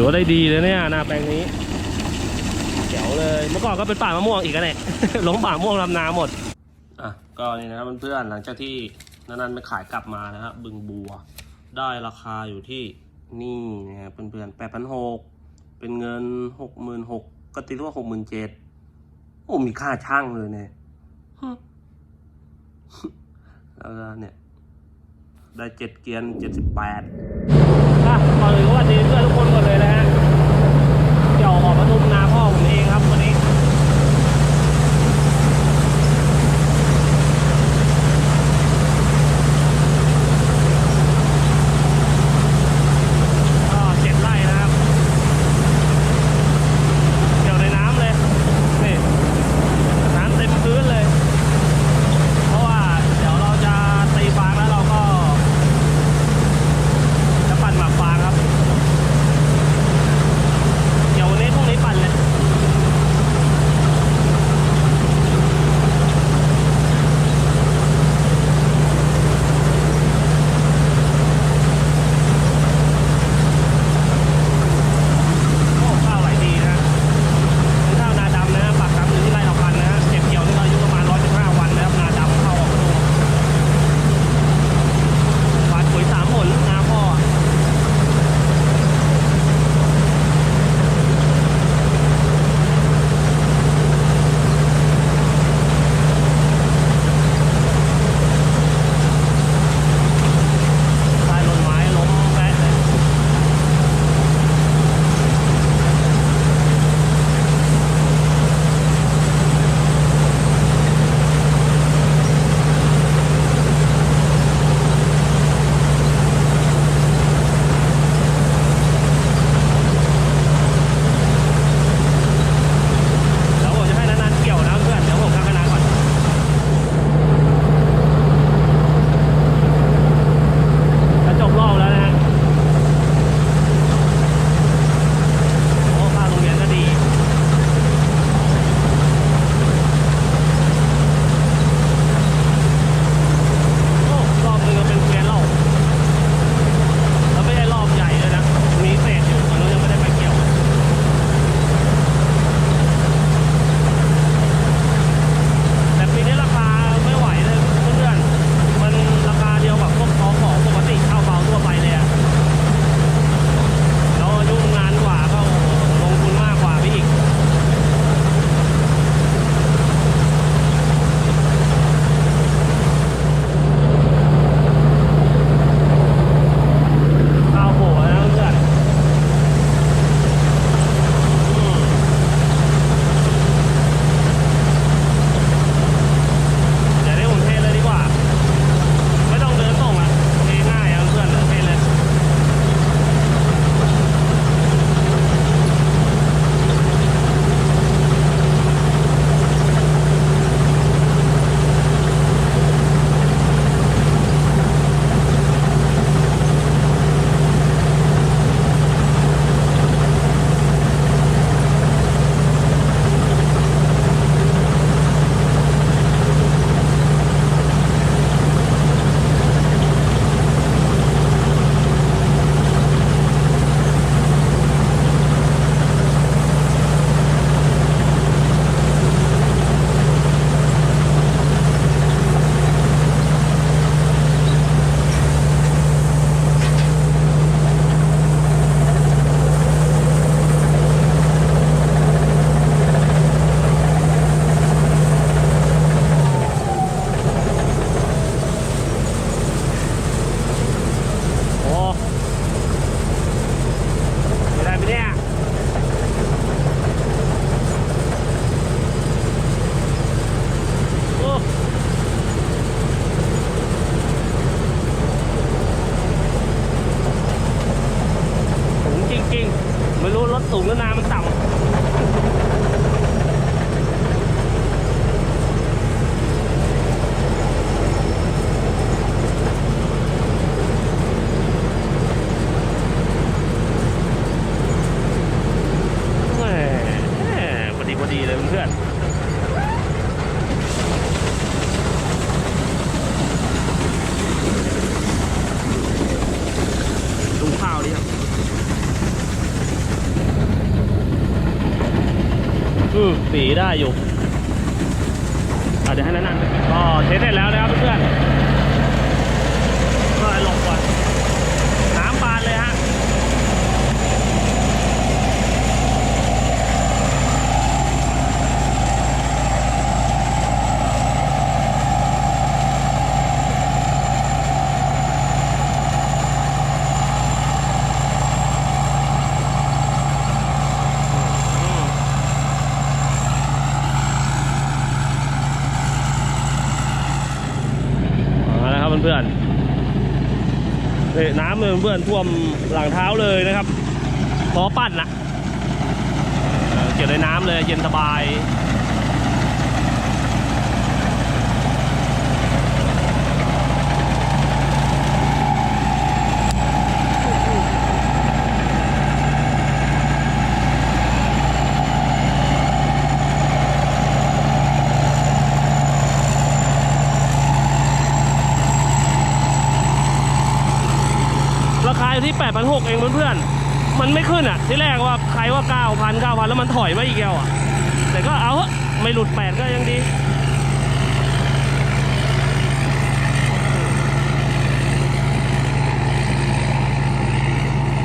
ถือว่าได้ดีเลยเนี่ยนาแปลงนี้เขียวเลยเมื่อก่อนก็เป็นป่ามะม่วงอีกนะเนี่ยหลงป่ามะม่วงลำนาหมดอะก็นี่นะครับเพื่อนๆหลังจากที่นั้นๆไปขายกลับมานะครับบึงบัว ได้ราคาอยู่ที่นี่นะครับเพื่อนๆแปดพันหกเป็นเงินหกหมื่นหกก็ตีว่าหกหมื่นเจ็ดโอ้มีค่าช่างเลยเนี่ยแล้วก็เนี่ย ได้เจ็ดเกียนเจ็ดสิบแปดก่อนอื่ก็ว่าดีเพื่อนทุกน อืมสีได้อยู่อะเดี๋ยวให้นั่นๆไปก็เทสเสร็จแล้วนะครับเพื่อนๆก็หลบก่อนน้ำบานเลยฮะ มาแล้วครับเพื่อนน้ำเลยเพื่อนท่วมหลังเท้าเลยนะครับพอปั่นนะเออเกี่ยวในน้ำเลยเย็นสบาย อยู่ที่ 8,600 เองเพื่อนๆ มันไม่ขึ้นอะ ที่แรกว่าใครว่า 9,000 9,000 แล้วมันถอยมาอีกแล้วอะ แต่ก็เอาเถอะไม่หลุด 8 ก็ยังดี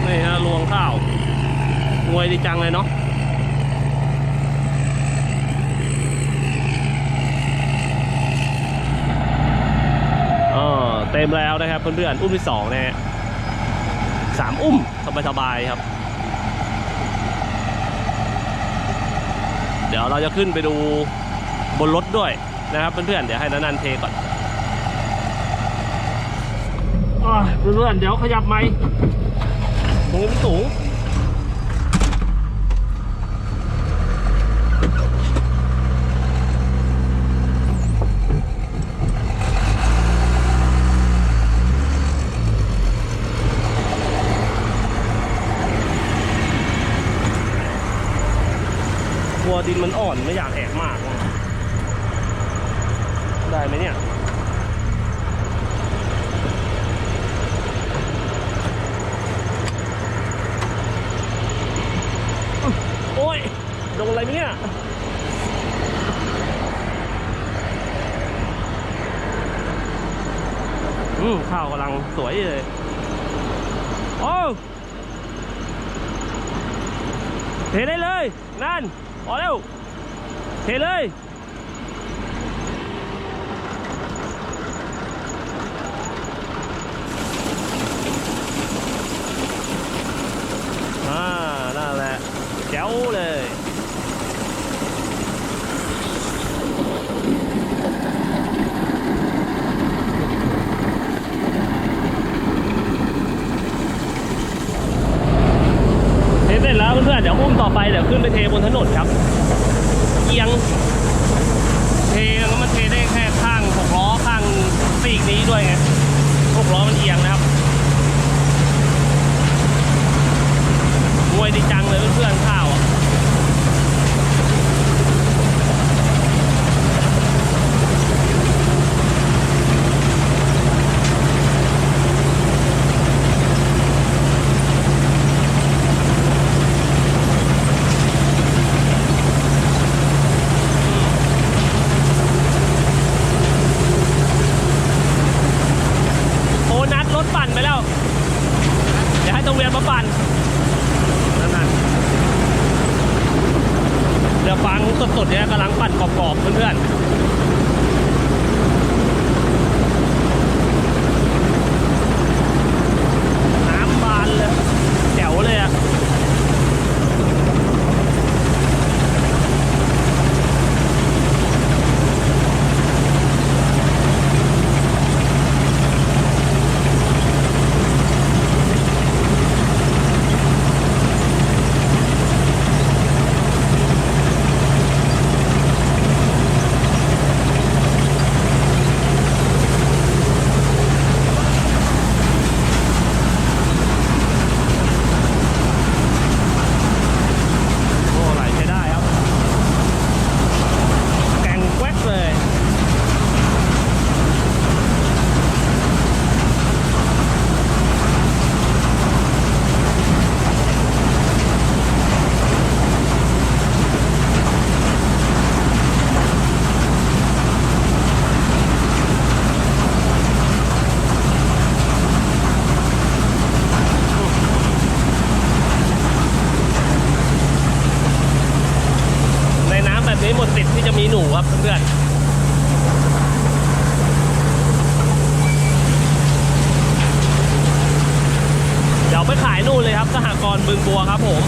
นี่ฮะรวงข้าวงวยดีจังเลยเนาะอ๋อเต็มแล้วนะครับเพื่อนๆ อุ้มที่สองนะฮะ สามอุ้มสบายๆครับ เดี๋ยวเราจะขึ้นไปดูบนรถด้วยนะครับเพื่อนๆเดี๋ยวให้นันนันเทก่อนอะเพื่อนๆเดี๋ยวขยับไม้ตรงนี้มันสูง ดินมันอ่อนไม่อยากนะได้ไหมเนี่ย โอ้ยโดนอะไรไหมเนี่ย อืมข้าวกำลังสวยเลย โอ้เทได้เลย นั่นพอแล้วเทเลย อ่า นั่นแหละ แจ๋วเลย เทสเสร็จแล้วเพื่อนๆเดี๋ยวอุ้มต่อไปเดี๋ยวขึ้ นไปเทบนถนนครับ หมดสิทธิ์ที่จะมีหนูครับเพื่อนเดี๋ยวไปขายนู่นเลยครับสหกรณ์บึงบัวครับผม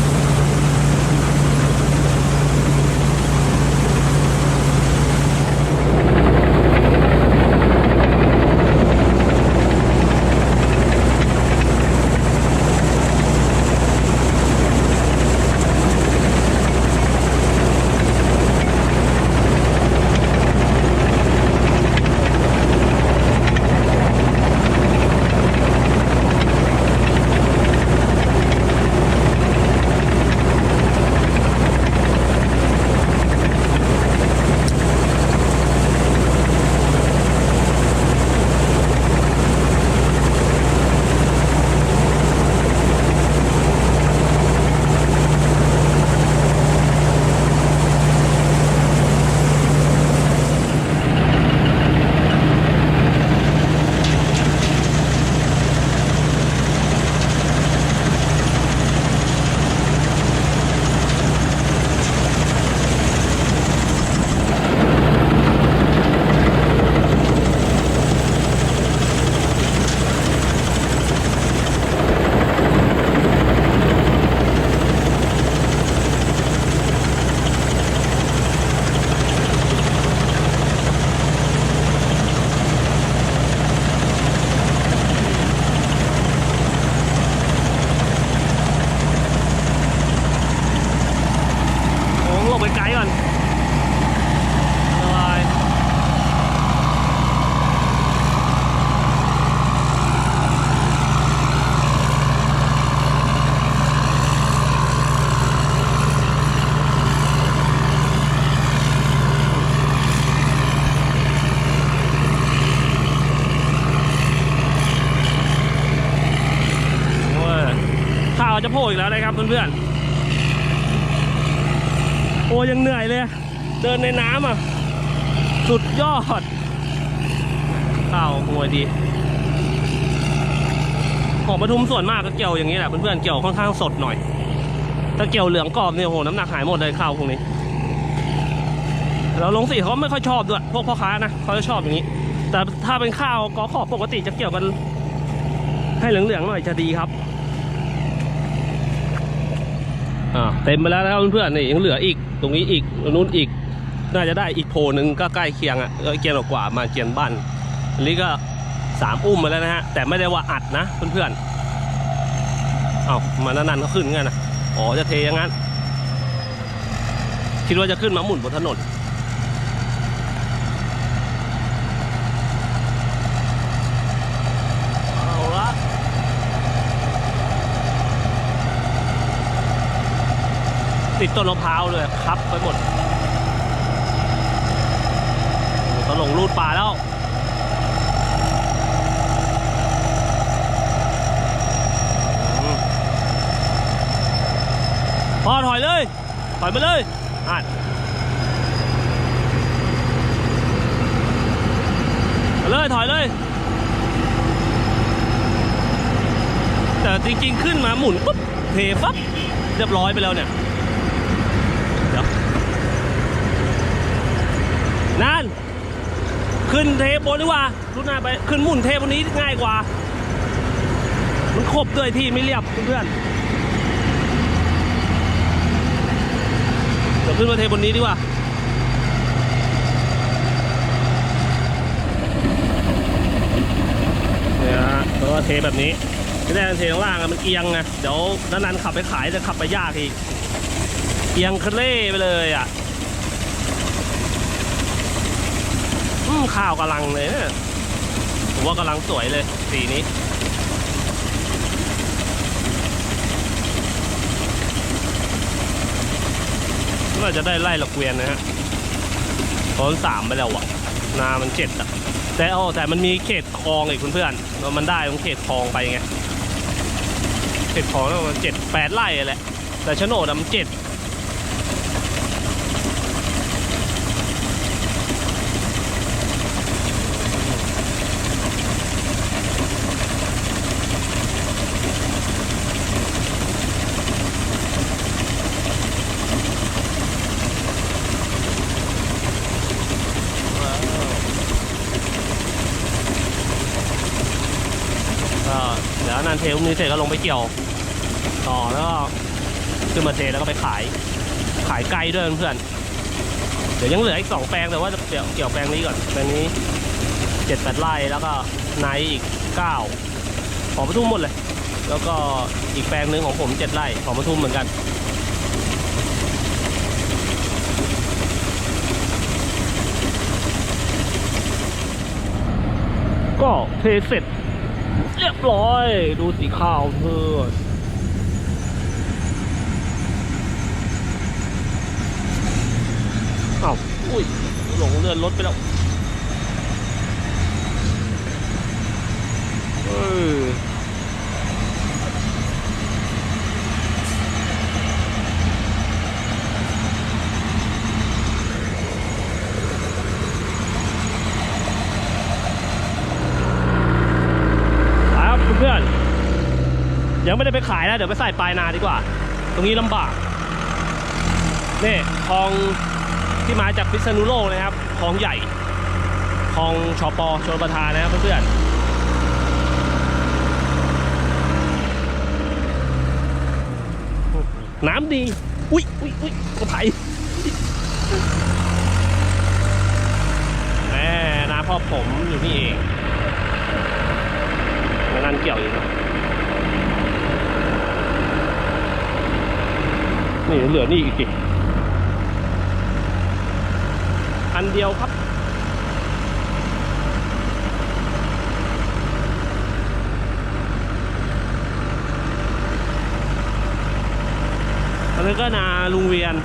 ข้าวหวดี ของปทุมส่วนมากก็เกี่ยวอย่างนี้แหละเพื่อนๆเกี่ยวค่อนข้างสดหน่อย ถ้าเกี่ยวเหลืองกรอบเนี่ยโอ้โหน้ำหนักหายหมดเลยข้าวพวกนี้ แล้วลงสีเขาไม่ค่อยชอบด้วย พวกพ่อค้านะเขาจะชอบอย่างนี้ แต่ถ้าเป็นข้าวกอขอบปกติจะเกี่ยวกัน ให้เหลืองๆหน่อยจะดีครับอ่าเต็มไปแล้วนะครับเพื่อนๆนี่ยังเหลืออีก ตรงนี้อีกตรงนู้นอีกน่าจะได้อีกโพนึงก็ใกล้เคียงอะเออเกียนกว่ามาเกียนบ้าน นนี้ก็สามอุ้มมาแล้วนะฮะ แต่ไม่ได้ว่าอัดนะเพื่อนๆ เอามานันๆเขาขึ้นงั้นนะอ๋อจะเทอย่างนั้น คิดว่าจะขึ้นมาหมุนบนถนนเอาละติดต้นมะพร้าวเลยครับไปหมดตลงรูดป่าแล้ว พอถอยเลย ถอยไปเลยอะไปเลย ถอยเลย แต่จริงๆ ขึ้นมาหมุนปุ๊บเทปั๊บเรียบร้อยไปแล้วเนี่ยเดี๋ยวนั่น ขึ้นเทปบนดีกว่ารุ่นหน้าไป ขึ้นหมุนเทปบนนี้ง่ายกว่า มันครบด้วยที่ไม่เรียบเพื่อนๆเดี๋ยว ขึ้นมาเทบนนี้ดีกว่าเนี่ยฮะแล้วก็เทแบบนี้ไม่ได้เทข้างล่างอะมันเอียงไงเดี๋ยวนันๆขับไปขายจะขับไปยากอีก เอียงเคล่ไปเลยอะอืมข้าวกำลังเลยเนี่ยผมว่ากำลังสวยเลยสีนี้ ก็จะได้ไล่ละเกวียนนะฮะตอนสามไปแล้วอะนามันเจ็ดอะแต่โอ้แต่มันมีเขตคลองอีกเพื่อนๆมันได้ตรงเขตคลองไปไงเขตคลองแล้วมันเจ็ดแปดไร่แหละแต่โฉนดมันเจ็ด อุ้ม นี้เสร็จก็ลงไปเกี่ยวต่อแล้วก็ขึ้นมาเทแล้วก็ไปขาย ขายไกลด้วยเพื่อนเดี๋ยวยังเหลืออีกสองแปลงแต่ว่าจะเกี่ยวเกี่ยวแปลงนี้ก่อนแปลงนี้เจ็ดแปดไร่แล้วก็ไนอีกเก้าขอปทุมหมดเลย แล้วก็อีกแปลงหนึ่งของผมเจ็ดไร่ขอปทุมเหมือนกันก็เทเสร็จ เรียบร้อย ดูสีขาวเพื่อนอ้าวอุ้ยหลงเลื่อนรถไปแล้วเออไปครับเพื่อนๆ ยังไม่ได้ไปขายนะ เดี๋ยวไปใส่ปลายนาดีกว่า ตรงนี้ลำบาก นี่คลองที่มาจากพิษณุโลกนะครับคลองใหญ่คลองชอปอชลประทานนะครับเพื่อนน้ำดี อุ้ยอุ้ยอุ้ยกระไถแหมนาพ่อผมอยู่นี่เองนั่นเกี่ยวอีกนะ นี่เหลือนี่อีกดิอันเดียวครับ อันนี้ก็นาลุงเวียน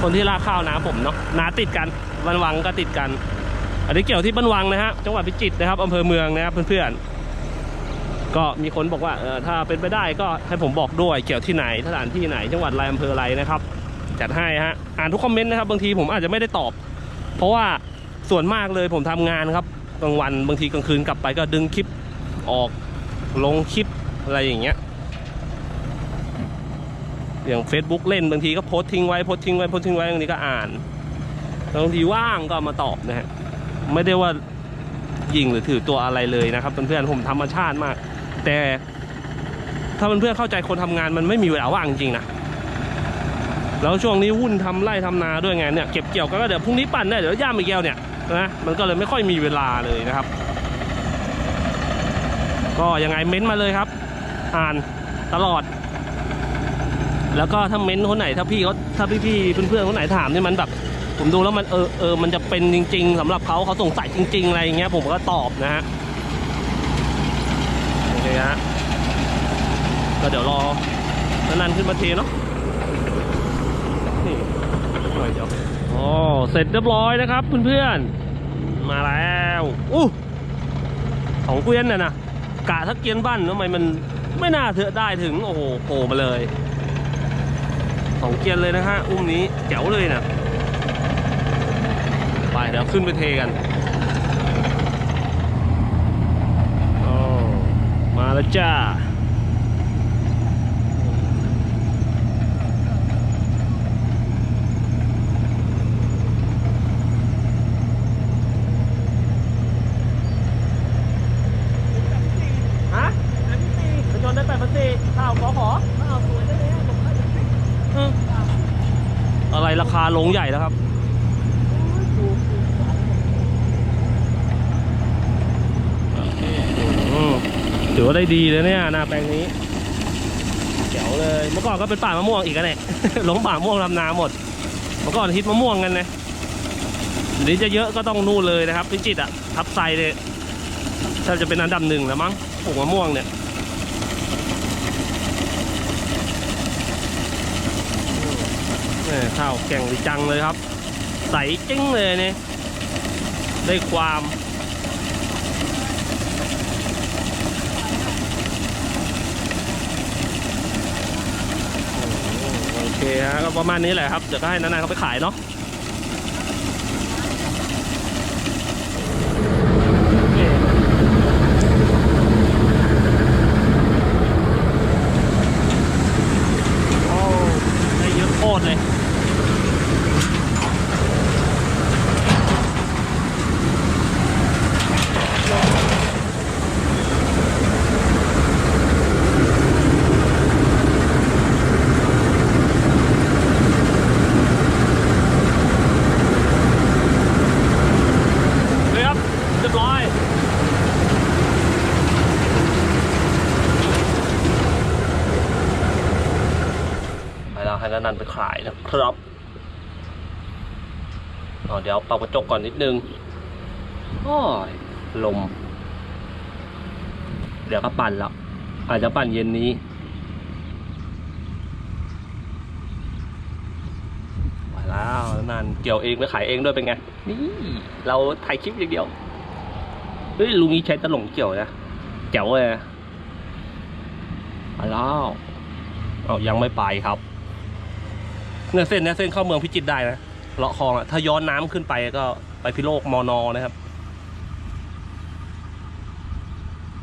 คนที่ลากข้าวนาผมเนาะนาติดกันบ้านวังก็ติดกัน อันนี้เกี่ยวที่บ้านวังนะฮะ จังหวัดพิจิตรนะครับอำเภอเมืองนะครับเพื่อนๆ ก็มีคนบอกว่าเออถ้าเป็นไปได้ก็ให้ผมบอกด้วยเกี่ยวที่ไหนสถานที่ไหนจังหวัดอะไรอำเภออะไรนะครับจัดให้ฮะอ่านทุกคอมเมนต์นะครับบางทีผมอาจจะไม่ได้ตอบ เพราะว่าส่วนมากเลยผมทำงานครับกลางวันบางทีกลางคืนกลับไปก็ดึงคลิปออกลงคลิปอะไรอย่างเงี้ยอย่าง Facebook เล่นบางทีก็โพสทิ้งไว้โพสทิ้งไว้โพสทิ้งไว้บางทีก็อ่านบางทีว่างก็มาตอบนะฮะไม่ได้ว่ายิงหรือถือตัวอะไรเลยนะครับเพื่อนๆผมธรรมชาติมาก แต่ถ้าเพื่อนๆเข้าใจคนทำงานมันไม่มีเวลาว่างจริงนะแล้วช่วงนี้วุ่นทำไร่ทำนาด้วยไงเนี่ยเก็บเกี่ยวก็เดี๋ยวพรุ่งนี้ปั่นเนี่ยเดี๋ยวย่ามอีกแก้วเนี่ยนะมันก็เลยไม่ค่อยมีเวลาเลยนะครับ ก็ยังไงเม้นต์มาเลยครับ อ่านตลอด แล้วก็ถ้าเม้นต์คนไหนถ้าพี่เขาถ้าพี่พี่ๆเพื่อนๆคนไหนถามเนี่ยมันแบบ ผมดูแล้วมันเออเออมันจะเป็นจริง ๆสำหรับเขาเขาสงสัยจริง ๆ อะไรอย่างเงี้ยผมก็ตอบนะฮะ โอเคฮะก็เดี๋ยวรอนานๆขึ้นมาเทเนาะนี่หน่อยเดียวอ๋อเสร็จเรียบร้อยนะครับเพื่อนๆมาแล้วอู้ของเกวียนน่ะนะกะถ้าเกียนบ้านทำไมมันไม่น่าเถอะได้ถึงโอ้โหโผล่มาเลยของเกียนเลยนะฮะอุ้มนี้แจ๋วเลยนะไปเดี๋ยวขึ้นไปเทกันโอ้มา แล้วจ้า ฮะไปชนได้แปดพันสี่ข้าวขอขออืมอะไรราคาลงใหญ่แล้วครับ อืมถือว่า ได้ดีเลยเนี่ยนาแปลงนี้เจ๋วเลย เมื่อก่อนก็เป็นป่ามะม่วงอีกอะเนี่ยหลงป่ามะม่วงลำนาหมด เมื่อก่อนฮิตมะม่วงกันนะเดี๋ยวนี้จะเยอะก็ต้องนู่นเลยนะครับพิจิตอะทับไซเลยถ้าจะเป็นอันดับหนึ่งแล้วมั้งปลูกมะม่วงเนี่ยแม่ข้าวแก่งดีจังเลยครับ ใสจิ้งเลยเนี่ยได้ความ เคฮะก็ประมาณนี้แหละครับเดี๋ยวก็ให้นานๆเขาไปขายเนาะโอเคโอ้ได้เยอะโคตรเลย ให้นันไปขาย นะครับอ๋อเดี๋ยวเป่ากระจกก่อนนิดนึงโอ้ยลม เดี๋ยวก็ปั่นแล้ว อาจจะปั่นเย็นนี้ มาแล้วนานเกี่ยวเองไปขายเองด้วยเป็นไง นี่ เราถ่ายคลิปอย่างเดียว เฮ้ยลุงนี้ใช้ตะหลงเกี่ยวนะเจ๋วเลยมาแล้ว เอายังไม่ไปครับ เนี่ยเส้นเนี่ยเส้นเข้าเมืองพิจิตรได้นะเลาะคลองอะถ้าย้อนน้ำขึ้นไปก็ไปพิโลกมอนอนะครับ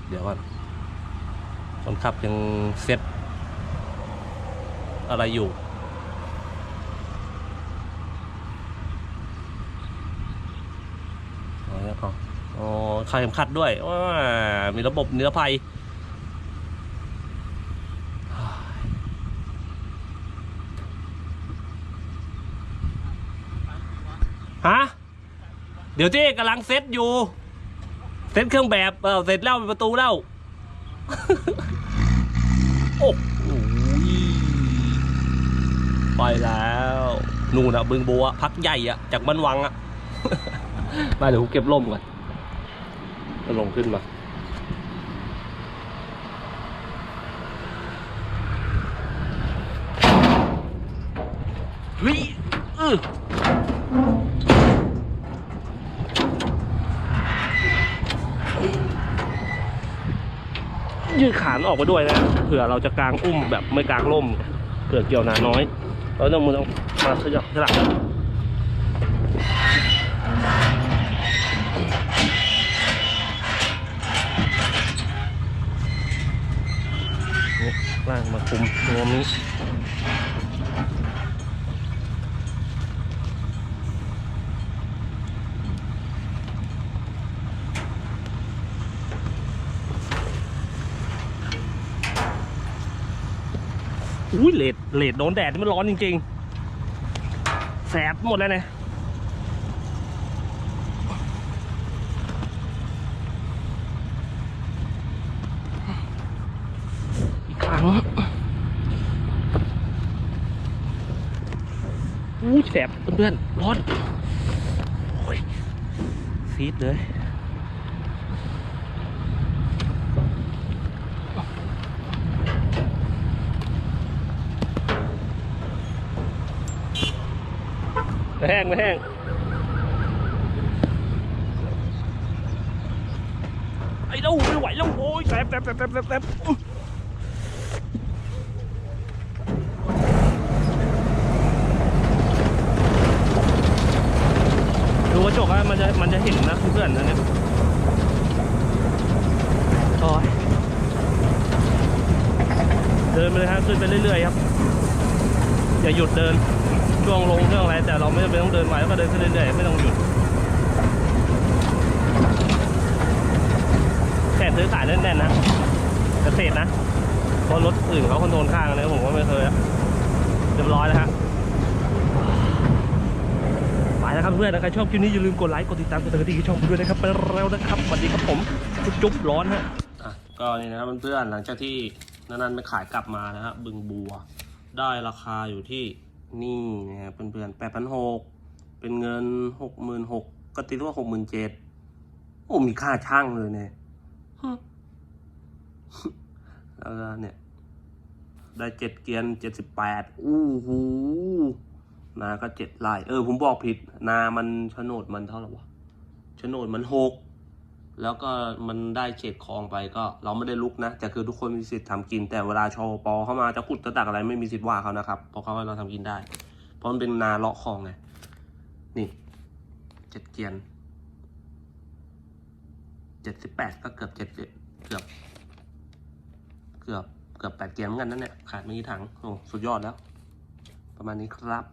เดี๋ยวก่อนคนขับยังเซ็ตอะไรอยู่อ๋อเนี่ยเขาอ๋อคาเข็มขัดด้วยว้ามีระบบนิรภัย ฮะ เดี๋ยวเจ๊กำลังเซ็ตอยู่ เซ็ตเครื่องแบบเออเสร็จแล้วปิดประตูแล้ว โอ้โหไปแล้ว นู่นอะบึงบัว พักใหญ่อะจากบ้านวังอะไปเดี๋ยวผมเก็บร่มก่อนจะลงขึ้นมาเฮ้ยเออ ยืดขานออกมาด้วยนะเผื่อเราจะกางอุ้มแบบไม่กางร่มเผื่อเกี่ยวหนาน้อยแล้วต้องมือต้องมาขยับขยับนี่ล่างมาคุมรวมนี้ อุ้ยเลดเลดโดนแดดนี่มันร้อนจริงๆ แสบหมดแล้วเนี่ยอีกครั้งอู้แสบเพื่อนๆร้อน โอ้ยซีดเลย แห้งไม่แห้งไอ้เล่าไม่ไหวแล้วโอ้ยแสบแสบแสบแสบแสบดูกระจกอะมันจะมันจะเห็นนะเพื่อนๆนะเนี่ยโอ้ยเดินไปเลยครับขึ้นไปเรื่อยๆครับ อย่าหยุดเดินช่วงลงเรื่องอะไรแต่เราไม่จำเป็นต้องเดินไปแล้วก็เดินขึ้นเรื่อยๆไม่ต้องหยุดแค่ซื้อขายแน่นๆนะเกษตรนะเพราะรถอื่นเขาคอนโทรลข้างนะผมก็ไม่เคยเรียบร้อยแล้วฮะไปแล้วครับเพื่อนนะใครชอบคลิปนี้อย่าลืมกดไลค์กดติดตามกดกระดิ่งช่องด้วยนะครับไปแล้วนะครับสวัสดีครับผมจุ๊บๆร้อนฮะอะก็นี่นะครับเพื่อนๆหลังจากที่นันๆไปขายกลับมานะฮะบึงบัว ได้ราคาอยู่ที่นี่นะครับเพื่อนๆแปดพันหกเป็นเงินหกหมื่นหกก็ตีว่าหกหมื่นเจ็ดโอ้มีค่าช่างเลยเนี่ยฮึแล้วก็เนี่ย ได้เจ็ดเกียนเจ็ดสิบแปดอู้หูนาก็เจ็ดไร่เออ ผมบอกผิด นามันโฉนดมันเท่าไหร่วะโฉนดมันหก แล้วก็มันได้เขตคลองไปก็ เราไม่ได้ลุกนะแต่คือทุกคนมีสิทธิ์ทำกิน แต่เวลาชอปอเข้ามาจะขุดจะตักอะไรไม่มีสิทธิ์ว่าเขานะครับเพราะเขาให้เราทำกินได้ เพราะมันเป็นนาเลาะคลองไงนี่เจ็ดเกียนเจ็ดสิบแปดก็เกือบเจ็ดเกือบ เกือบเกือบแปดเกียนเหมือนกันนั่นเนี่ยขาดไม่กี่ถังโอ้สุดยอดแล้ว ประมาณนี้ครับ